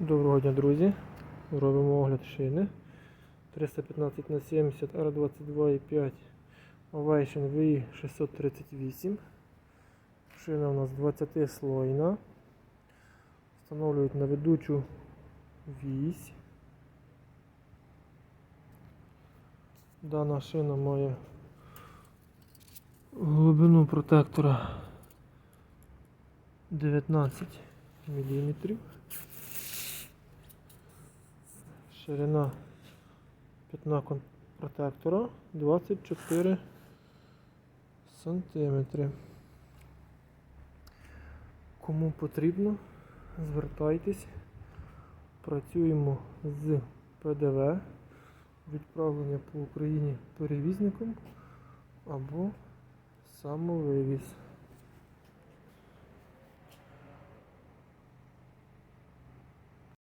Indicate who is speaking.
Speaker 1: Доброго дня, друзі. Робимо огляд шини. 315 на 70 R22,5 Ovation VI 638. Шина у нас 20 слойна. Встановлюють на ведучу вісь. Дана шина має глибину протектора 19 мм. Ширина пятна протектора 24 сантиметри. Кому потрібно, звертайтесь. Працюємо з ПДВ, відправлення по Україні перевізником або самовивіз.